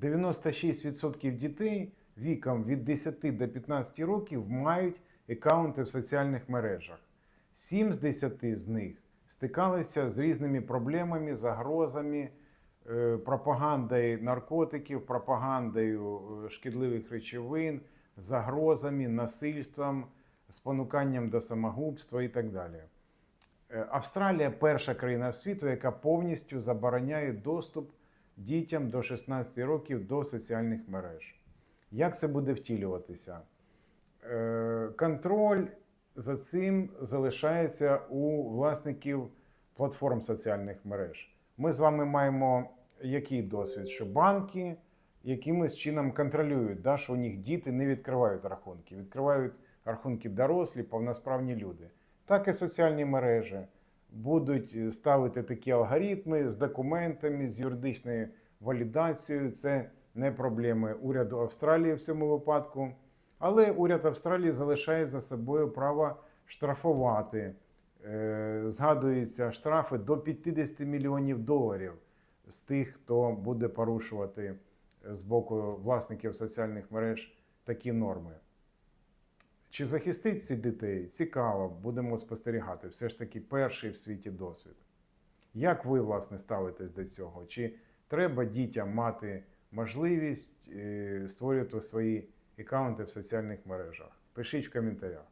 96% дітей віком від 10 до 15 років мають аккаунти в соціальних мережах. 7 з 10 з них стикалися з різними проблемами, загрозами, е, пропагандою наркотиків, пропагандою е, шкідливих речовин, загрозами, насильством, спонуканням до самогубства і так далі. Е, Австралія перша країна світу, яка повністю забороняє доступ дітям до 16 років до соціальних мереж. Як це буде втілюватися? Е, Контроль за цим залишається у власників платформ соціальних мереж. Ми з вами маємо який досвід? Що банки якимось чином контролюють, да, що у них діти не відкривають рахунки, відкривають рахунки дорослі, повносправні люди. Так і соціальні мережі будуть е, ставити такі алгоритми з документами, з юридичною валідацією. Це не проблеми уряду Австралії в цьому випадку. Але уряд Австралії залишає за собою право штрафувати. Е, Згадуються штрафи до 50 мільйонів доларів з тих, хто буде порушувати з боку власників соціальних мереж такі норми. Чи захистить ці дітей? Цікаво, будемо спостерігати. Все ж таки перший в світі досвід. Як ви, власне, ставитесь до цього? Чи треба дітям мати можливість е, створювати свої аккаунти в соціальних мережах? Пишіть в коментарях.